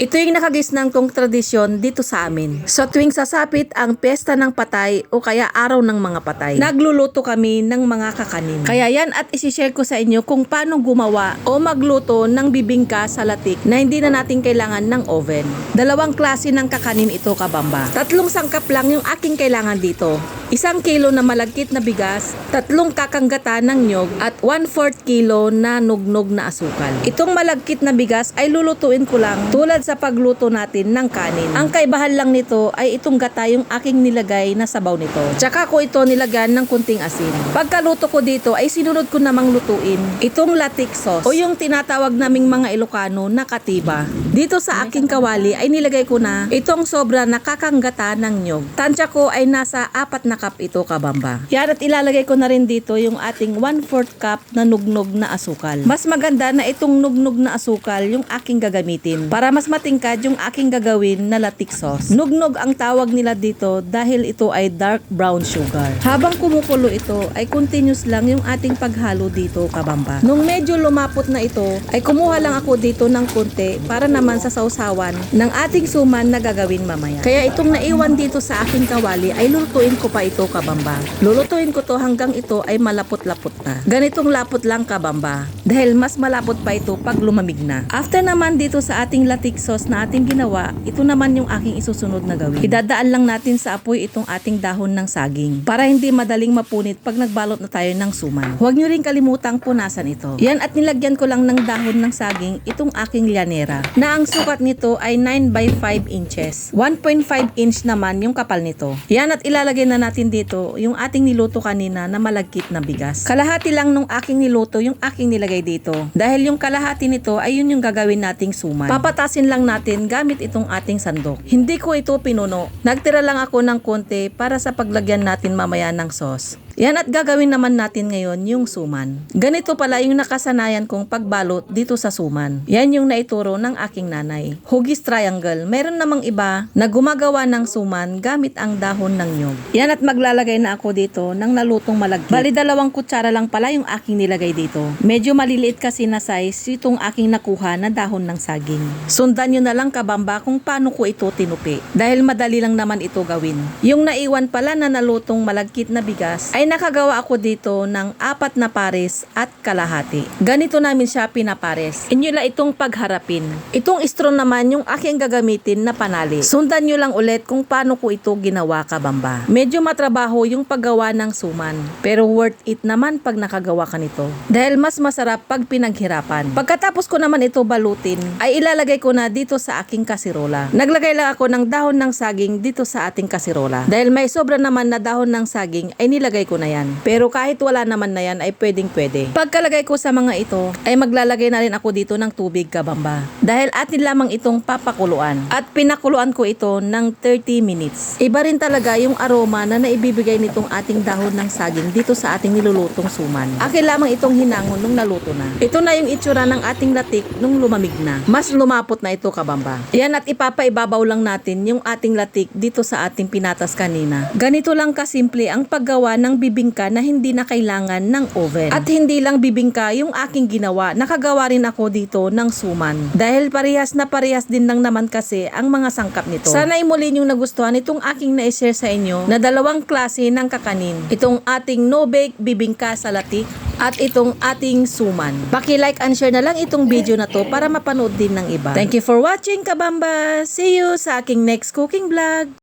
Ito yung nakagisnang kong tradisyon dito sa amin. So tuwing sasapit ang piyesta ng patay o kaya araw ng mga patay, nagluluto kami ng mga kakanin. Kaya yan at isishare ko sa inyo kung paano gumawa o magluto ng bibingka sa latik na hindi na natin kailangan ng oven. Dalawang klase ng kakanin ito kabamba. Tatlong sangkap lang yung aking kailangan dito. Isang kilo na malagkit na bigas, tatlong kakanggata ng nyog, at 1/4 kilo na nugnog na asukal. Itong malagkit na bigas ay lulutuin ko lang tulad sa pagluto natin ng kanin. Ang kaibahan lang nito ay itong gata yung aking nilagay na sabaw nito. Tsaka ko ito nilagyan ng kunting asin. Pagkaluto ko dito ay sinunod ko namang lutuin itong latik sauce o yung tinatawag naming mga Ilocano na katiba. Dito sa aking kawali ay nilagay ko na itong sobra na kakanggata ng nyog. Tansya ko ay nasa apat na cup ito kabamba. Yan at ilalagay ko na rin dito yung ating 1/4 cup na nugnog na asukal. Mas maganda na itong nugnog na asukal yung aking gagamitin para mas matingkad yung aking gagawin na latik sauce. Nugnog ang tawag nila dito dahil ito ay dark brown sugar. Habang kumukulo ito ay continuous lang yung ating paghalo dito kabamba. Nung medyo lumapot na ito ay kumuha lang ako dito ng konti para naman sa sausawan ng ating suman na gagawin mamaya. Kaya itong naiwan dito sa aking kawali ay lulutuin ko pa ito kabamba. Lulutuin ko to hanggang ito ay malapot-lapot na. Ganitong lapot lang kabamba. Dahil mas malapot pa ito pag lumamig na. After naman dito sa ating latik sauce na ating ginawa, ito naman yung aking isusunod na gawin. Idadaan lang natin sa apoy itong ating dahon ng saging para hindi madaling mapunit pag nagbalot na tayo ng suman. Huwag nyo rin kalimutang punasan ito. Yan at nilagyan ko lang ng dahon ng saging itong aking lyanera na ang sukat nito ay 9 by 5 inches. 1.5 inch naman yung kapal nito. Yan at ilalagay na natin dito yung ating niluto kanina na malagkit na bigas. Kalahati lang nung aking niluto yung aking nilagay dito. Dahil yung kalahati nito ay yun yung gagawin nating suman. Papatasin lang natin gamit itong ating sandok. Hindi ko ito pinuno. Nagtira lang ako ng konti para sa paglagyan natin mamaya ng sauce. Yan at gagawin naman natin ngayon yung suman. Ganito pala yung nakasanayan kong pagbalot dito sa suman. Yan yung naituro ng aking nanay. Hugis triangle. Meron namang iba na gumagawa ng suman gamit ang dahon ng nyog. Yan at maglalagay na ako dito ng nalutong malagkit. Bali dalawang kutsara lang pala yung aking nilagay dito. Medyo maliliit kasi na size itong aking nakuha na dahon ng saging. Sundan nyo na lang kabamba kung paano ko ito tinupi. Dahil madali lang naman ito gawin. Yung naiwan pala na nalutong malagkit na bigas ay nakagawa ako dito ng apat na pares at kalahati. Ganito namin siya pinapares. Inyo lang itong pagharapin. Itong straw naman yung aking gagamitin na panali. Sundan nyo lang ulit kung paano ko ito ginawa kabamba. Medyo matrabaho yung paggawa ng suman. Pero worth it naman pag nakagawa ka nito. Dahil mas masarap pag pinaghirapan. Pagkatapos ko naman ito balutin, ay ilalagay ko na dito sa aking kasirola. Naglagay lang ako ng dahon ng saging dito sa ating kasirola. Dahil may sobra naman na dahon ng saging, ay nilagay ko na yan. Pero kahit wala naman na yan, ay pwedeng pwede. Pagkalagay ko sa mga ito, ay maglalagay na rin ako dito ng tubig kabamba. Dahil atin lamang itong papakuluan. At pinakuluan ko ito ng 30 minutes. Iba rin talaga yung aroma na naibibigay nitong ating dahon ng saging dito sa ating nilulutong suman. Akin lamang itong hinangon nung naluto na. Ito na yung itsura ng ating latik nung lumamig na. Mas lumapot na ito kabamba. Yan at ipapaibabaw lang natin yung ating latik dito sa ating pinatas kanina. Ganito lang kasimple ang paggawa ng bibingka na hindi na kailangan ng oven. At hindi lang bibingka yung aking ginawa. Nakagawa rin ako dito ng suman. Dahil parehas na parehas din lang naman kasi ang mga sangkap nito. Sana muli yung nagustuhan itong aking na-share sa inyo na dalawang klase ng kakanin. Itong ating no-bake bibingka sa latik at itong ating suman. Paki-like and share na lang itong video na to para mapanood din ng iba. Thank you for watching, Kabamba! See you sa aking next cooking vlog!